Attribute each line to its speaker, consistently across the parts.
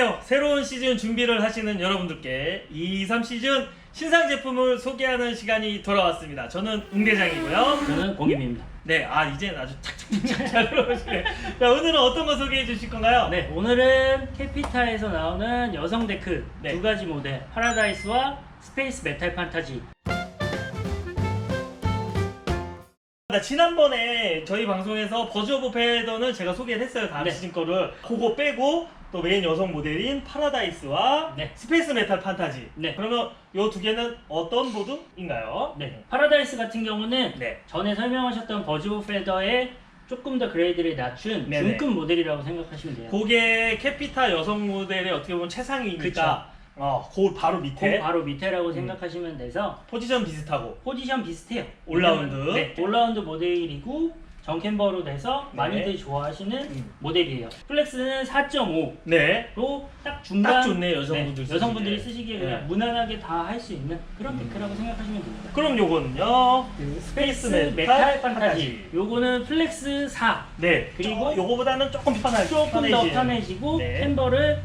Speaker 1: 안녕하세요. 새로운 시즌 준비를 하시는 여러분들께 2, 3 시즌 신상 제품을 소개하는 시간이 돌아왔습니다. 저는 웅대장이고요.
Speaker 2: 저는 공임입니다.
Speaker 1: 네, 아 이제는 아주 착착착착 잘 들어오시네. 자, 오늘은 어떤 거 소개해 주실 건가요?
Speaker 2: 네, 오늘은 캐피타에서 나오는 여성 데크
Speaker 1: 네.
Speaker 2: 두 가지 모델 파라다이스와 스페이스 메탈 판타지.
Speaker 1: 나 지난번에 저희 방송에서 버즈 오브 패더는 제가 소개를 했어요. 다음
Speaker 2: 네.
Speaker 1: 시즌 거를. 그거 빼고 또 메인 여성 모델인 파라다이스와
Speaker 2: 네.
Speaker 1: 스페이스 메탈 판타지.
Speaker 2: 네.
Speaker 1: 그러면 이두 개는 어떤 보드인가요?
Speaker 2: 네, 파라다이스 같은 경우는
Speaker 1: 네.
Speaker 2: 전에 설명하셨던 버즈 오브 페더에 조금 더 그레이드를 낮춘
Speaker 1: 네네.
Speaker 2: 중급 모델이라고 생각하시면 돼요.
Speaker 1: 그게 캐피타 여성 모델의 어떻게 보면 최상위니까 어, 그 바로 밑에
Speaker 2: 그 바로 밑에라고
Speaker 1: 음.
Speaker 2: 생각하시면 돼서
Speaker 1: 포지션 비슷하고
Speaker 2: 포지션 비슷해요.
Speaker 1: 올라운드.
Speaker 2: 네, 올라운드 모델이고 정캠버로 돼서
Speaker 1: 네.
Speaker 2: 많이들 좋아하시는
Speaker 1: 음.
Speaker 2: 모델이에요. 플렉스는 4.5.
Speaker 1: 네.
Speaker 2: 로딱 중간
Speaker 1: 딱 좋네, 여성분들
Speaker 2: 네, 여성분들이
Speaker 1: 쓰시기에.
Speaker 2: 그냥
Speaker 1: 네.
Speaker 2: 무난하게 다 할 수 있는 그런
Speaker 1: 음.
Speaker 2: 데크라고 생각하시면 됩니다.
Speaker 1: 그럼 요거는요.
Speaker 2: 그
Speaker 1: 스페이스 메탈
Speaker 2: 메탈
Speaker 1: 판타지.
Speaker 2: 요거는 플렉스 4.
Speaker 1: 네.
Speaker 2: 그리고
Speaker 1: 그리고 요거보다는 조금 편할
Speaker 2: 조금 더. 편해지고
Speaker 1: 네.
Speaker 2: 캠버를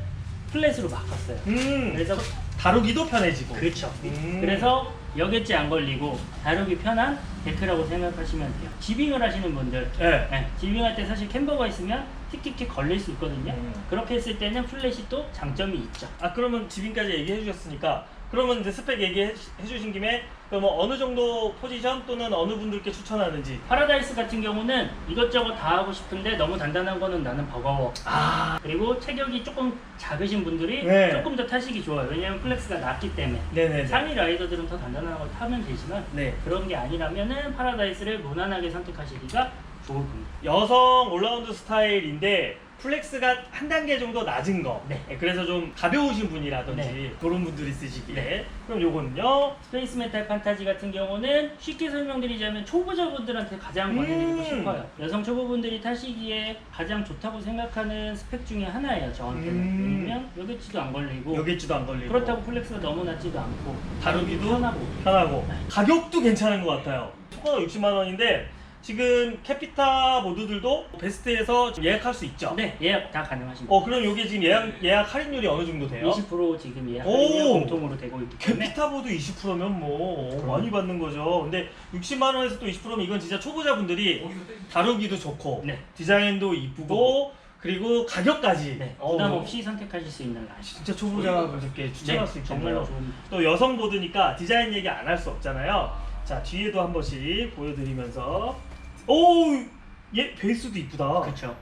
Speaker 2: 플랫으로 바꿨어요.
Speaker 1: 음.
Speaker 2: 그래서
Speaker 1: 다루기도 편해지고.
Speaker 2: 그렇죠.
Speaker 1: 음.
Speaker 2: 그래서 여객지 안 걸리고 다루기 편한 데크라고 생각하시면 돼요. 지빙을 하시는 분들
Speaker 1: 네.
Speaker 2: 네, 지빙할 때 사실 캠버가 있으면 틱틱틱 걸릴 수 있거든요.
Speaker 1: 음.
Speaker 2: 그렇게 했을 때는 플랫이 또 장점이 있죠.
Speaker 1: 아 그러면 지금까지 얘기해 주셨으니까 그러면 이제 스펙 얘기해 주- 해주신 김에 그럼 뭐 어느 정도 포지션 또는 어느 분들께 추천하는지.
Speaker 2: 파라다이스 같은 경우는 이것저것 다 하고 싶은데 너무 단단한 거는 나는 버거워.
Speaker 1: 아.
Speaker 2: 그리고 체격이 조금 작으신 분들이
Speaker 1: 네.
Speaker 2: 조금 더 타시기 좋아요. 왜냐면 플렉스가 낮기 때문에.
Speaker 1: 네네네.
Speaker 2: 상위 라이더들은 더 단단한 걸 타면 되지만
Speaker 1: 네.
Speaker 2: 그런 게 아니라면은 파라다이스를 무난하게 선택하시기가 좋을 겁니다.
Speaker 1: 여성 올라운드 스타일인데 플렉스가 한 단계 정도 낮은 거.
Speaker 2: 네.
Speaker 1: 그래서 좀 가벼우신 분이라든지
Speaker 2: 네.
Speaker 1: 그런 분들이 쓰시기에.
Speaker 2: 네.
Speaker 1: 그럼 요거는요.
Speaker 2: 스페이스 메탈 판타지 같은 경우는 쉽게 설명드리자면 초보자분들한테 가장 권해드리고
Speaker 1: 음.
Speaker 2: 싶어요. 여성 초보분들이 타시기에 가장 좋다고 생각하는 스펙 중에 하나예요. 저한테는.
Speaker 1: 음.
Speaker 2: 왜냐면 여객지도 안 걸리고
Speaker 1: 여객지도 안 걸리고.
Speaker 2: 그렇다고 플렉스가 너무 낮지도 않고
Speaker 1: 다루기도
Speaker 2: 편하고
Speaker 1: 편하고 가격도 괜찮은 것 같아요. 초과가 60만 원인데 지금 캐피타 모드들도 베스트에서 예약할 수 있죠.
Speaker 2: 네 예약 다 가능하십니다.
Speaker 1: 어 그럼 이게 지금 예약 예약 할인율이 어느 정도 돼요?
Speaker 2: 20% 지금 예약
Speaker 1: 오!
Speaker 2: 할인이 공통으로 되고 있기 때문에
Speaker 1: 캐피타 보드 20%면 뭐
Speaker 2: 그럼.
Speaker 1: 많이 받는 거죠. 근데 60만 원에서 또 20%면 이건 진짜 초보자분들이 다루기도 좋고
Speaker 2: 네.
Speaker 1: 디자인도 이쁘고 그리고 가격까지
Speaker 2: 네,
Speaker 1: 어,
Speaker 2: 부담 없이 선택하실 수 있는 라인.
Speaker 1: 진짜 초보자분들께 추천할 수
Speaker 2: 정말로
Speaker 1: 있겠네요.
Speaker 2: 좋은
Speaker 1: 또 여성 보드니까 디자인 얘기 안 할 수 없잖아요. 자 뒤에도 한 번씩 보여드리면서 오얘 베이스도 이쁘다.
Speaker 2: 그렇죠.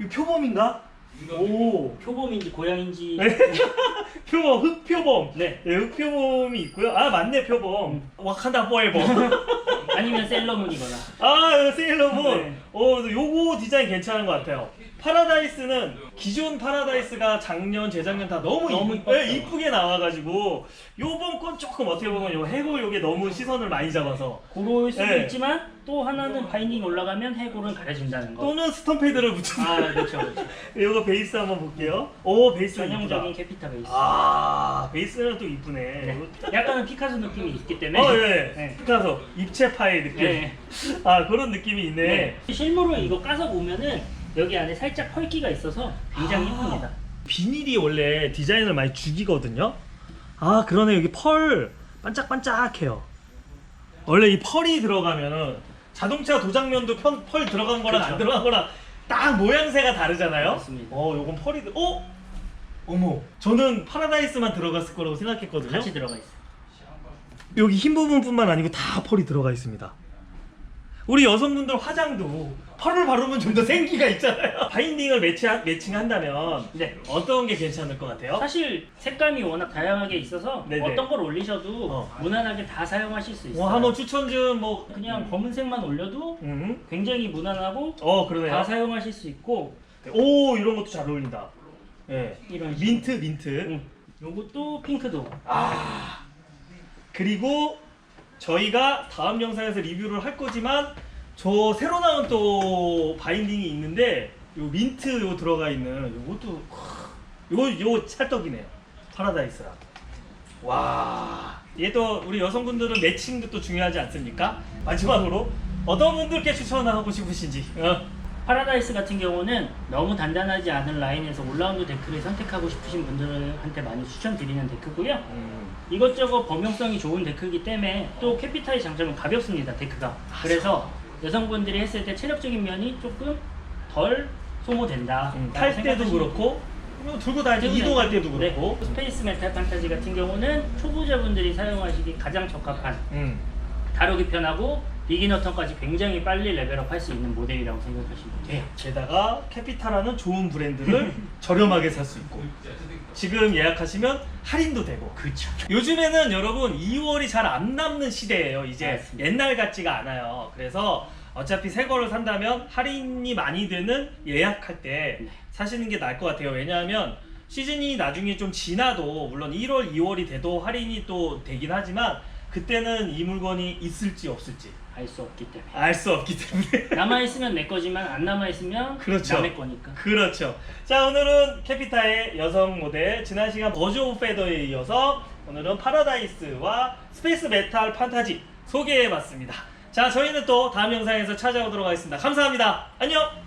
Speaker 1: 이거 표범인가? 오
Speaker 2: 표범인지 고양인지
Speaker 1: 네. 표범 흑표범.
Speaker 2: 네.
Speaker 1: 네, 흑표범이 있고요. 아 맞네 표범. 와칸다 포에버.
Speaker 2: 아니면 셀러문이거나
Speaker 1: 아 이거 세일러문.
Speaker 2: 네.
Speaker 1: 어 요거 디자인 괜찮은 것 같아요. 파라다이스는 기존 파라다이스가 작년 재작년 다 너무,
Speaker 2: 너무
Speaker 1: 이-. 네, 이쁘게 나와가지고 요번 건 조금 어떻게 보면 요 해골 요게 너무 시선을 많이 잡아서
Speaker 2: 고로일 수도
Speaker 1: 네.
Speaker 2: 있지만 또 하나는 바인딩 올라가면 해골은 가려진다는 거.
Speaker 1: 또는 스턴 패드를 붙여.
Speaker 2: 아 그렇죠 그렇죠.
Speaker 1: 요거 베이스 한번 볼게요. 오 베이스
Speaker 2: 전형적인
Speaker 1: 이쁘다.
Speaker 2: 캐피타 베이스.
Speaker 1: 아 베이스는 또 이쁘네.
Speaker 2: 네. 약간은 피카소 느낌이 있기 때문에.
Speaker 1: 어, 예.
Speaker 2: 네.
Speaker 1: 피카소 입체 파일 느낌.
Speaker 2: 네.
Speaker 1: 아 그런 느낌이 있네.
Speaker 2: 네. 실물로 이거 까서 보면은 여기 안에 살짝 헐기가 있어서 굉장히
Speaker 1: 아.
Speaker 2: 예쁩니다.
Speaker 1: 비닐이 원래 디자인을 많이 죽이거든요. 아 그러네 여기 펄 반짝반짝해요. 원래 이 펄이 들어가면은 자동차 도장면도 편, 펄 들어간 거랑 안
Speaker 2: 그렇죠.
Speaker 1: 들어간 거랑 딱 모양새가 다르잖아요.
Speaker 2: 맞습니다.
Speaker 1: 어 요건 펄이 들. 어? 어머 저는 파라다이스만 들어갔을 거라고 생각했거든요.
Speaker 2: 같이 들어가 있어요.
Speaker 1: 여기 흰 부분뿐만 아니고 다 펄이 들어가 있습니다. 우리 여성분들 화장도 펄을 바르면 좀 더 생기가 있잖아요. 바인딩을 매치, 매칭한다면
Speaker 2: 네.
Speaker 1: 어떤 게 괜찮을 것 같아요?
Speaker 2: 사실 색감이 워낙 다양하게 있어서
Speaker 1: 네네.
Speaker 2: 어떤 걸 올리셔도
Speaker 1: 어.
Speaker 2: 무난하게 다 사용하실 수 있어요.
Speaker 1: 뭐 한번 추천 좀 뭐.
Speaker 2: 그냥 검은색만 올려도
Speaker 1: 음.
Speaker 2: 굉장히 무난하고
Speaker 1: 어 그러네요.
Speaker 2: 다 사용하실 수 있고
Speaker 1: 오 이런 것도 잘 어울린다. 예.
Speaker 2: 이런
Speaker 1: 민트 민트.
Speaker 2: 응. 요것도 핑크도
Speaker 1: 아 그리고 저희가 다음 영상에서 리뷰를 할 거지만 저 새로 나온 또 바인딩이 있는데 요 민트 요 들어가 있는 요것도 요요 찰떡이네요. 파라다이스랑 와. 또 우리 여성분들은 매칭도 또 중요하지 않습니까? 마지막으로 어떤 분들께 추천하고 싶으신지 어.
Speaker 2: 파라다이스 같은 경우는 너무 단단하지 않은 라인에서 올라운드 데크를 선택하고 싶으신 분들한테 많이 추천드리는 데크고요.
Speaker 1: 음.
Speaker 2: 이것저것 범용성이 좋은 데크이기 때문에 또 캐피탈의 장점은 가볍습니다 데크가 그래서 여성분들이 했을 때 체력적인 면이 조금 덜 소모된다
Speaker 1: 음, 탈 때도 그렇고 들고 다닐 때 이동할 때도 그렇고
Speaker 2: 네. 스페이스 메탈 판타지 같은 경우는 초보자분들이 사용하시기 가장 적합한
Speaker 1: 음.
Speaker 2: 다루기 편하고 비기너 턴까지 굉장히 빨리 레벨업 할 수 있는 모델이라고 생각하시면 돼요.
Speaker 1: 게다가 캐피타라는 좋은 브랜드를 저렴하게 살 수 있고. 지금 예약하시면 할인도 되고.
Speaker 2: 그렇죠
Speaker 1: 요즘에는 여러분 2월이 잘 안 남는 시대예요. 이제
Speaker 2: 맞습니다.
Speaker 1: 옛날 같지가 않아요. 그래서 어차피 새 거를 산다면 할인이 많이 되는 예약할 때
Speaker 2: 네.
Speaker 1: 사시는 게 나을 것 같아요. 왜냐하면 시즌이 나중에 좀 지나도 물론 1월 2월이 돼도 할인이 또 되긴 하지만 그때는 이 물건이 있을지 없을지
Speaker 2: 알 수 없기 때문에
Speaker 1: 알 수 없기 때문에
Speaker 2: 남아 있으면 내 거지만 안 남아 있으면
Speaker 1: 그렇죠.
Speaker 2: 남의 거니까
Speaker 1: 그렇죠. 자 오늘은 캐피타의 여성 모델 지난 시간 버즈 오브 페더에 이어서 오늘은 파라다이스와 스페이스 메탈 판타지 소개해봤습니다. 자 저희는 또 다음 영상에서 찾아오도록 하겠습니다. 감사합니다. 안녕.